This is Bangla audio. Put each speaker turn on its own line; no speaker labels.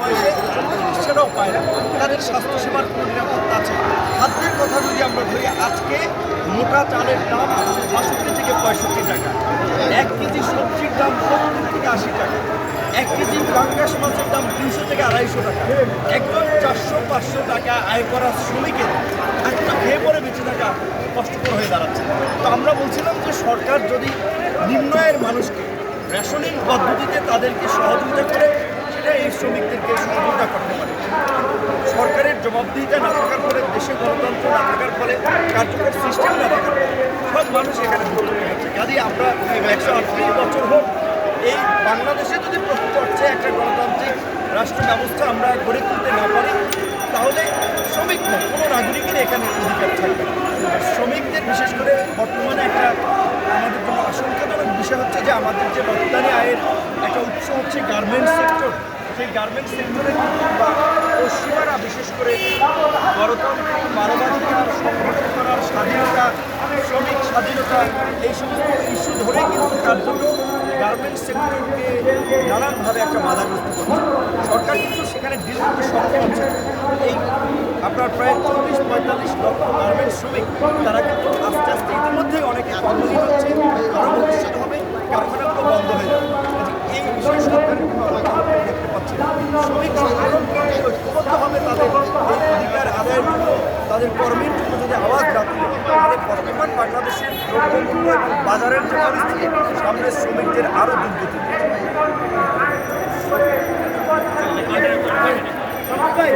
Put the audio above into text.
বয়সে পায় না। তাদের স্বাস্থ্যসেবার কোনো নিরাপত্তা আছে। খাদ্যের কথা যদি আমরা ধরি, আজকে মোটা চালের দাম বাষট্টি থেকে পঁয়ষট্টি টাকা। এক কেজি সবজির দাম সত্তর থেকে আশি টাকা। এক কেজি পাঙ্গাস মাছের দাম তিনশো থেকে আড়াইশো টাকা। একজন চারশো, পাঁচশো টাকা আয় করা শ্রমিকের একটা খেয়ে পরে বেঁচে থাকা কষ্টকর হয়ে দাঁড়াচ্ছে। তো আমরা বলছিলাম যে সরকার যদি নিম্ন মানুষকে রেশনিং পদ্ধতিতে তাদেরকে সহযোগিতা করে সেটা এই শ্রমিকদেরকে সহযোগিতা করতে পারে। সরকারের জবাবদিহিতা না থাকার ফলে, দেশে গণতন্ত্র না থাকার ফলে, কার্যকর সিস্টেম না থাকার ফলে সব মানুষ এখানে কাজেই আমরা একশো আটত্রিশ বছর হোক, এই বাংলাদেশে যদি প্রকৃত অর্থে একটা গণতান্ত্রিক রাষ্ট্র ব্যবস্থা আমরা গড়ে তুলতে না পারি, তাহলে শ্রমিক না কোনো নাগরিকের এখানে অধিকার থাকবে শ্রমিকদের বিশেষ করে বর্তমানে একটা আমাদের জন্য আশঙ্কাজনক বিষয় হচ্ছে যে আমাদের যে রপ্তানি আয়ের একটা উৎস হচ্ছে গার্মেন্টস সেক্টর সেই গার্মেন্টস সেক্টরে বা পশ্চিমারা, বিশেষ করে গণতন্ত্র মানবাধিকার সংগঠন করার স্বাধীনতা, শ্রমিক স্বাধীনতা, এই সমস্ত ইস্যু ধরে কিন্তু তার জন্য গার্মেন্টস সেক্টরকে নানানভাবে একটা বাধাগ্রস্ত করছে। সরকার কিন্তু সেখানে ডিল সক্ষম হচ্ছে এই আপনার প্রায় চল্লিশ পঁয়তাল্লিশ লক্ষ গার্মেন্টস শ্রমিক, তারা কিন্তু আস্তে আস্তে ইতিমধ্যেই অনেকে কর্মহীন হচ্ছে আরও ভবিষ্যতে হবে, কারখানাগুলো বন্ধ হয়ে যাবে কাজে এই বিষয়ে সরকারের কোনো পদক্ষেপ দেখতে ঐক্যবদ্ধভাবে তাদের এই আদায়ের জন্য তাদের কর্মের জন্য যদি আওয়াজ রাখে তাহলে বর্তমান বাংলাদেশের দ্রব্যমূল্য বাজারের যে পরিস্থিতি সামনে শ্রমিকদের আরও দুর্গতি
আমাদের